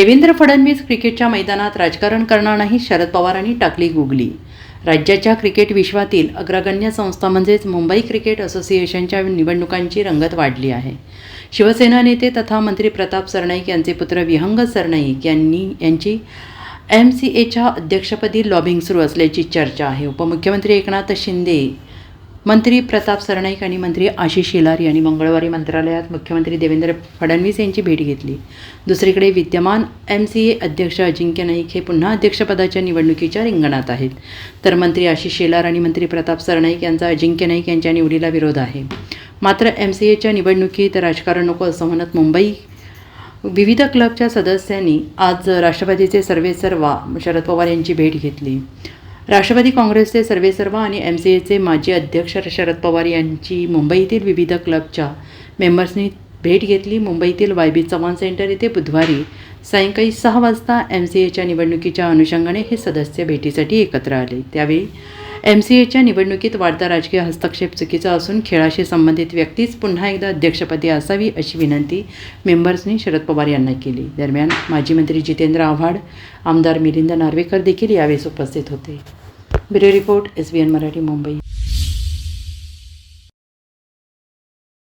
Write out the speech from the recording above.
देवेंद्र फडणवीस क्रिकेटच्या मैदानात राजकारण करणार नाही शरद पवारांनी टाकली गुगली. राज्याच्या क्रिकेट विश्वातील अग्रगण्य संस्था म्हणजेच मुंबई क्रिकेट असोसिएशनच्या निवडणुकांची रंगत वाढली आहे. शिवसेना नेते तथा मंत्री प्रताप सरनाईक यांचे पुत्र विहंग सरनाईक यांनी यांची एम सी एच्या अध्यक्षपदी लॉबिंग सुरू असल्याची चर्चा आहे. उपमुख्यमंत्री एकनाथ शिंदे मंत्री प्रताप सरनाईक आणि मंत्री आशिष शेलार यांनी मंगळवारी मंत्रालयात मुख्यमंत्री देवेंद्र फडणवीस यांची भेट घेतली. दुसरीकडे विद्यमान एम सी ए अध्यक्ष अजिंक्य नाईक हे पुन्हा अध्यक्षपदाच्या निवडणुकीच्या रिंगणात आहेत. तर मंत्री आशिष शेलार आणि मंत्री प्रताप सरनाईक यांचा अजिंक्य नाईक यांच्या निवडीला विरोध आहे. मात्र एम सी एच्या निवडणुकीत राजकारण नको असं म्हणत मुंबई विविध क्लबच्या सदस्यांनी आज राष्ट्रवादीचे सर्वेसर्वा शरद पवार यांची भेट घेतली. राष्ट्रवादी काँग्रेसचे सर्वेसर्वा आणि एम सी एचे माजी अध्यक्ष शरद पवार यांची मुंबईतील विविध क्लबच्या मेंबर्सनी भेट घेतली. मुंबईतील वाय बी चव्हाण सेंटर येथे बुधवारी सायंकाळी सहा वाजता एम सी एच्या निवडणुकीच्या अनुषंगाने हे सदस्य भेटीसाठी एकत्र आले. त्यावेळी एम सी एच्या निवडणुकीत वाढता राजकीय हस्तक्षेप चुकीचा असून खेळाशी संबंधित व्यक्तीच पुन्हा एकदा अध्यक्षपदी असावी अशी विनंती मेंबर्सनी शरद पवार यांना केली. दरम्यान माजी मंत्री जितेंद्र आव्हाड आमदार मिलिंद नार्वेकर देखील यावेळेस उपस्थित होते. Bureau report S B N Marathi Mumbai.